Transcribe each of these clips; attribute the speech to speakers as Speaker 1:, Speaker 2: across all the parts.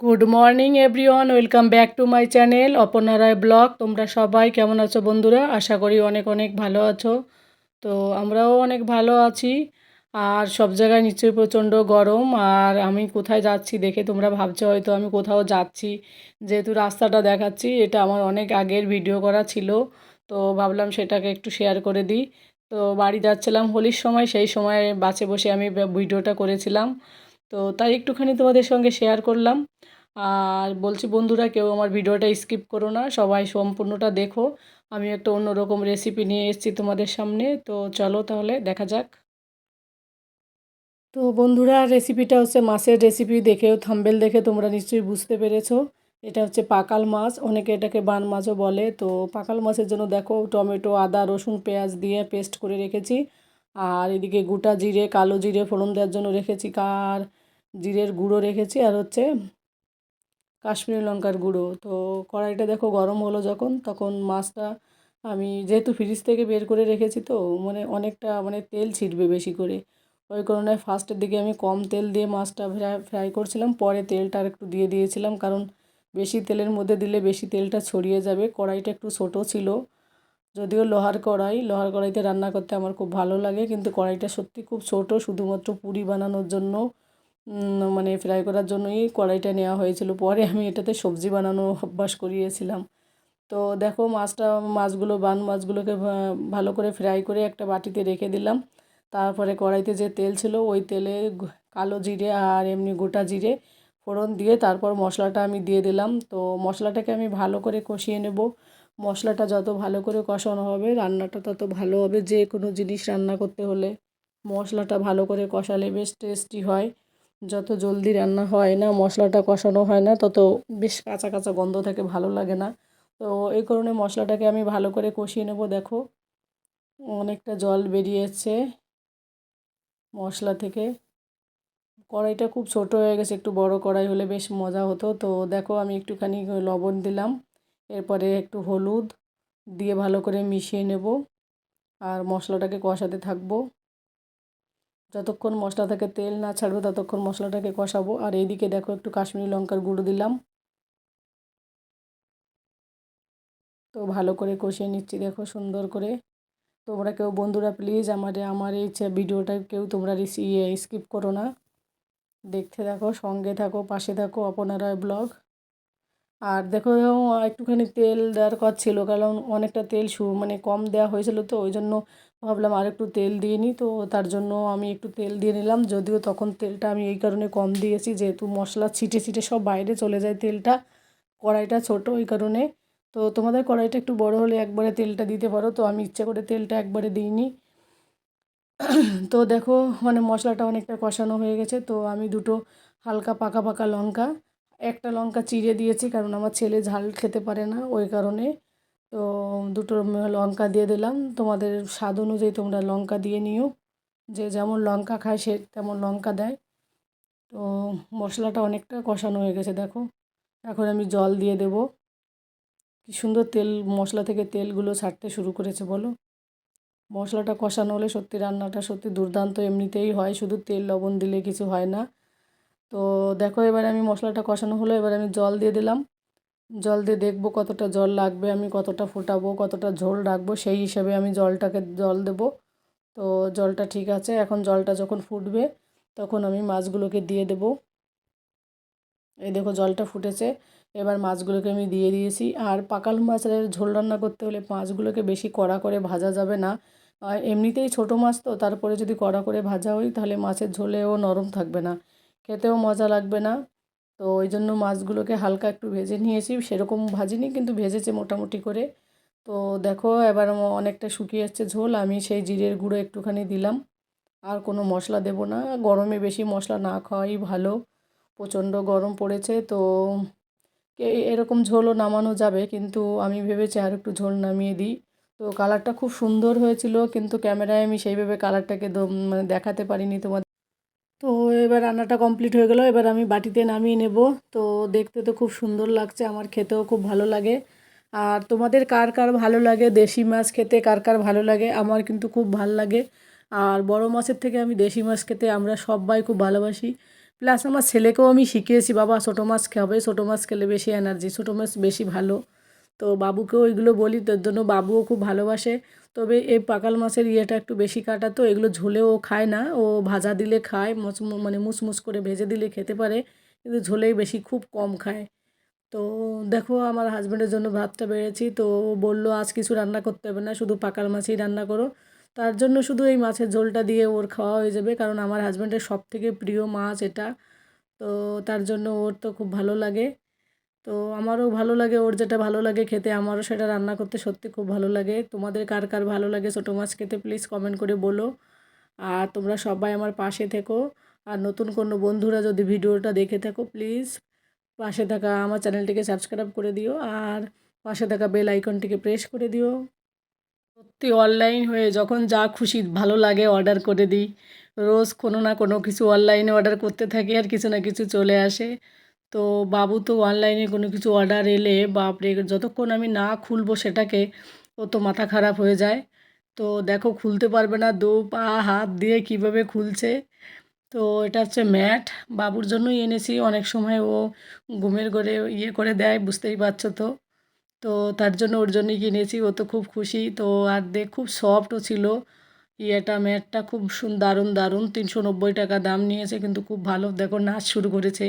Speaker 1: Good morning everyone welcome back to my channel Aparna Roy blog তোমরা সবাই কেমন আছো বন্ধুরা? আশা করি অনেক অনেক ভালো আছো। তো আমরাও অনেক ভালো আছি। আর সব জায়গায় নিশ্চয়ই প্রচণ্ড গরম। আর আমি কোথায় যাচ্ছি দেখে তোমরা ভাবছ, হয়তো আমি কোথাও যাচ্ছি। যেহেতু রাস্তাটা দেখাচ্ছি, এটা আমার অনেক আগের ভিডিও করা ছিল। তো ভাবলাম সেটাকে একটু শেয়ার করে দিই। তো বাড়ি যাচ্ছিলাম হোলির সময়, সেই সময় বাসে বসে আমি ভিডিওটা করেছিলাম। তো তাই একটুখানি তোমাদের সঙ্গে শেয়ার করলাম। আর বলছি বন্ধুরা, কেউ আমার ভিডিওটা স্কিপ করো না, সবাই সম্পূর্ণটা দেখো। আমি একটা অন্যরকম রেসিপি নিয়ে এসেছি তোমাদের সামনে, তো চলো তাহলে দেখা যাক। তো বন্ধুরা রেসিপিটা হচ্ছে মাছের রেসিপি দেখেও থাম্বেল দেখে তোমরা নিশ্চয়ই বুঝতে পেরেছ। এটা হচ্ছে পাকাল মাছ, অনেকে এটাকে বান মাছও বলে। তো পাকাল মাছের জন্য দেখো, টমেটো, আদা, রসুন, পেঁয়াজ দিয়ে পেস্ট করে রেখেছি। আর এদিকে গোটা জিরে, কালো জিরে ফোড়ন দেওয়ার জন্য রেখেছি। কার জিরের গুঁড়ো রেখেছি। আর হচ্ছে কাশ্মীরি লঙ্কার গুঁড়ো। তো কড়াইটা দেখো গরম হলো যখন, তখন মাছটা আমি যেহেতু ফ্রিজ থেকে বের করে রেখেছি তো মানে অনেকটা মানে তেল ছিটবে বেশি করে। ওই কারণে ফার্স্টের দিকে আমি কম তেল দিয়ে মাছটা ফ্রাই ফ্রাই করছিলাম, পরে তেলটা আর একটু দিয়ে দিয়েছিলাম, কারণ বেশি তেলের মধ্যে দিলে বেশি তেলটা ছড়িয়ে যাবে। কড়াইটা একটু ছোটো ছিল, যদিও লোহার কড়াই, লোহার কড়াইতে রান্না করতে আমার খুব ভালো লাগে, কিন্তু কড়াইটা সত্যি খুব ছোট, শুধুমাত্র পুরি বানানোর জন্য। মানে ফ্রাই করার জন্যই কড়াইটা নেওয়া হয়েছিল। পরে আমি এটাতে সবজি বানানো অভ্যাস করিয়েছিলাম। তো দেখো মাছটা, মাছগুলো বান, মাছগুলোকে ভালো করে ফ্রাই করে একটা বাটিতে রেখে দিলাম। তারপরে কড়াইতে যে তেল ছিল, ওই তেলে কালো জিরে আর এমনি গোটা জিরে ফোড়ন দিয়ে তারপর মশলাটা আমি দিয়ে দিলাম। তো মশলাটাকে আমি ভালো করে কষিয়ে নেব। মশলাটা যত ভালো করে কষানো হবে, রান্নাটা তত ভালো হবে। যে কোনো জিনিস রান্না করতে হলে মশলাটা ভালো করে কষালে বেশ টেস্টি হয়। যত জলদি রান্না হয় না, মশলাটা কষানো হয় না, তত বেশ কাঁচা কাঁচা গন্ধ থাকে, ভালো লাগে না। তো এই কারণে মশলাটাকে আমি ভালো করে কষিয়ে নেব, দেখো। অনেকটা জল বেরিয়েছে মশলা থেকে। কড়াইটা খুব ছোট হয়ে গেছে, একটু বড় কড়াই হলে বেশ মজা হতো। তো দেখো, আমি একটুখানি লবণ দিলাম। এরপরে একটু হলুদ দিয়ে ভালো করে মিশিয়ে নেব। আর মশলাটাকে কষাতে থাকব। যতক্ষণ মশলা থেকে তেল না ছাড়বে, ততক্ষণ মশলাটাকে কষাবো। আর এইদিকে দেখো একটু কাশ্মীরি লঙ্কার গুঁড়ো দিলাম। তো ভালো করে কষিয়ে নিচ্ছি, দেখো সুন্দর করে। তোমরা কেউ, বন্ধুরা প্লিজ আমার আমার এই ভিডিওটা কেউ তোমরা ইয়ে স্কিপ করো না। দেখতে থাকো, সঙ্গে থাকো, পাশে থাকো অপনারা ব্লগ আর দেখো একটুখানি তেল দেওয়ার কথা ছিল, কারণ অনেকটা তেল মানে কম দেওয়া হয়েছিল তো, ওই জন্য ভাবলাম আর একটু তেল দিয়ে নিই, তো তার জন্য আমি একটু তেল দিয়ে নিলাম। যদিও তখন তেলটা আমি এই কারণে কম দিয়েছি, যেহেতু মশলা ছিটে ছিটে সব বাইরে চলে যায় তেলটা, কড়াইটা ছোট ওই কারণে। তো তোমাদের কড়াইটা একটু বড় হলে একবারে তেলটা দিতে পারো, তো আমি ইচ্ছে করে তেলটা একবারে দিইনি। তো দেখো মানে মশলাটা অনেকটা কষানো হয়ে গেছে, তো আমি দুটো হালকা পাকা পাকা লঙ্কা একটা লঙ্কা চিড়ে দিয়েছি, কারণ আমার ছেলে ঝাল খেতে পারে না ওই কারণে। তো দুটো লঙ্কা দিয়ে দিলাম। তোমাদের স্বাদ অনুযায়ী তোমরা লঙ্কা দিয়ে নিও। যে যেমন লঙ্কা খায় সে তেমন লঙ্কা দেয়। তো মশলাটা অনেকটা কষানো হয়ে গেছে, দেখো। এখন আমি জল দিয়ে দেব। কী সুন্দর তেল, মশলা থেকে তেলগুলো ছাড়তে শুরু করেছে, বলো। মশলাটা কষানো হলে সত্যি রান্নাটা সত্যি দুর্দান্ত, এমনিতেই হয়। শুধু তেল লবণ দিলে কিছু হয় না। তো দেখো, এবার আমি মশলাটা কষানো হলো, এবার আমি জল দিয়ে দিলাম। জল দিয়ে দেখব কতটা জল লাগবে, আমি কতটা ফোটাবো, কতটা ঝোল রাখব, সেই হিসাবে আমি জলটাকে, জল দেবো। তো জলটা ঠিক আছে, এখন জলটা যখন ফুটবে, তখন আমি মাছগুলোকে দিয়ে দেবো। এই দেখো, জলটা ফুটেছে, এবার মাছগুলোকে আমি দিয়ে দিয়েছি। আর পাকাল মাছের ঝোল রান্না করতে হলে মাছগুলোকে বেশি কড়া করে ভাজা যাবে না। এমনিতেই ছোটো মাছ তো, তারপরে যদি কড়া করে ভাজা হয়, তাহলে মাছের ঝোলেও নরম থাকবে না। খেতেও মজা লাগবে না। তো ওই জন্য মাছগুলোকে হালকা একটু ভেজে নিয়েছি। সেরকম ভাজিনি কিন্তু ভেজেছে মোটামুটি করে। তো দেখো এবার অনেকটা শুকিয়ে যাচ্ছে ঝোল। আমি সেই জিরের গুঁড়ো একটুখানি দিলাম। আর কোনো মশলা দেব না। গরমে বেশি মশলা না খাওয়াই ভালো। প্রচণ্ড গরম পড়েছে। তো এরকম ঝোলও নামানো যাবে। কিন্তু আমি ভেবেছি আর একটু ঝোল নামিয়ে দিই। তো কালারটা খুব সুন্দর হয়েছিল। কিন্তু ক্যামেরায় আমি সেইভাবে কালারটাকে মানে দেখাতে পারিনি তোমাদের এবার রান্নাটা কমপ্লিট হয়ে গেলো। এবার আমি বাটিতে নামিয়ে নেব। তো দেখতে তো খুব সুন্দর লাগছে, আমার খেতেও খুব ভালো লাগে। আর তোমাদের কার কার ভালো লাগে? দেশি মাছ খেতে কার কার ভালো লাগে? আমার কিন্তু খুব ভালো লাগে। আর বড় মাছের থেকে আমি দেশি মাছ খেতে আমরা সবাই খুব ভালোবাসি। প্লাস আমার ছেলেকেও আমি শিখিয়েছি, বাবা, ছোটো মাছ খাবে, ছোটো মাছ খেলে বেশি এনার্জি ছোটো মাছ বেশি ভালো। তো বাবুকেও এগুলো বলি, তোর জন্য বাবুও খুব ভালোবাসে। তবে এই পাকাল মাছের ইয়েটা একটু বেশি কাটা তো, এগুলো ঝোলেও ও খায় না। ও ভাজা দিলে খায়, মচ মানে মুসমুস করে ভেজে দিলে খেতে পারে, কিন্তু ঝোলেই বেশি খুব কম খায়। তো দেখো আমার হাজব্যান্ডের জন্য ভাতটা বেড়েছি, তো ও বলল, আজ কিছু রান্না করতে হবে না, শুধু পাকাল মাছই রান্না করো। তার জন্য শুধু এই মাছের ঝোলটা দিয়ে ওর খাওয়া হয়ে যাবে, কারণ আমার হাজব্যান্ডের সব থেকে প্রিয় মাছ এটা। তো তার জন্য ওর তো খুব ভালো লাগে। তো আমারও ভালো লাগে, ওর যেটা ভালো লাগে খেতে, আমারও সেটা রান্না করতে সত্যি খুব ভালো লাগে। তোমাদের কার কার ভালো লাগে ছোটো মাছ খেতে প্লিজ কমেন্ট করে বলো। আর তোমরা সবাই আমার পাশে থেকো। আর নতুন কোনো বন্ধুরা যদি ভিডিওটা দেখে থাকো প্লিজ পাশে থাকা আমার চ্যানেলটিকে সাবস্ক্রাইব করে দিও। আর পাশে থাকা বেল আইকনটিকে প্রেস করে দিও। সত্যি অনলাইন হয়ে যখন যা খুশি ভালো লাগে অর্ডার করে দিই। রোজ কোনো না কোনো কিছু অনলাইনে অর্ডার করতে থাকি আর কিছু না কিছু চলে আসে। তো বাবু তো অনলাইনে কোনো কিছু অর্ডার এলে বাপরে, যতক্ষণ আমি না খুলবো সেটাকে, ও তো মাথা খারাপ হয়ে যায়। তো দেখো খুলতে পারবে না, দু পা, হাত দিয়ে কীভাবে খুলছে। তো এটা হচ্ছে ম্যাট বাবুর জন্যই এনেছি। অনেক সময় ও ঘুমের ঘরে ইয়ে করে দেয়, বুঝতেই পারছ তো। তো তার জন্য ওর জন্যই কিনেছি, ও তো খুব খুশি। তো আর দেখ, খুব সফটও ছিল। ইয়েটা ম্যাটটা খুব দারুণ দারুণ। তিনশো নব্বই টাকা দাম নিয়েছে, কিন্তু খুব ভালো, দেখো নাচ শুরু করেছে।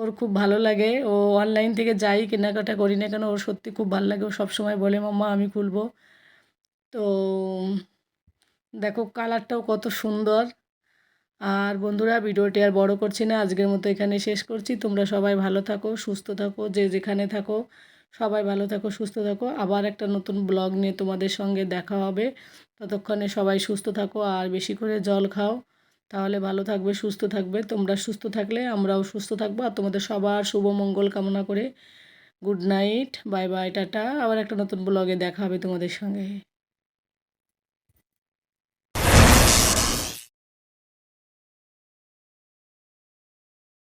Speaker 1: ওর খুব ভালো লাগে। ও অনলাইন থেকে যাই, কেনাকাটা করি না কেন, ওর সত্যি খুব ভালো লাগে। ও সবসময় বলে, মাম্মা, আমি খুলবো। তো, দেখো, কালারটাও কত সুন্দর। আর বন্ধুরা, ভিডিওটি আর বড় করছি না, আজকের মতো এখানে শেষ করছি। তোমরা সবাই ভালো থাকো, সুস্থ থাকো, যে যেখানে থাকো, সবাই ভালো থাকো, সুস্থ থাকো। আবার একটা নতুন ব্লগ নিয়ে তোমাদের সঙ্গে দেখা হবে। ততক্ষণে সবাই সুস্থ থাকো, আর বেশি করে জল খাও। তাহলে ভালো থাকবে, সুস্থ থাকবে। তোমরা সুস্থ থাকলে আমরাও সুস্থ থাকব। আর তোমাদের সবার শুভ মঙ্গল কামনা করে good night, bye bye, tata. আবার একটা নতুন ব্লগে দেখা হবে তোমাদের সঙ্গে।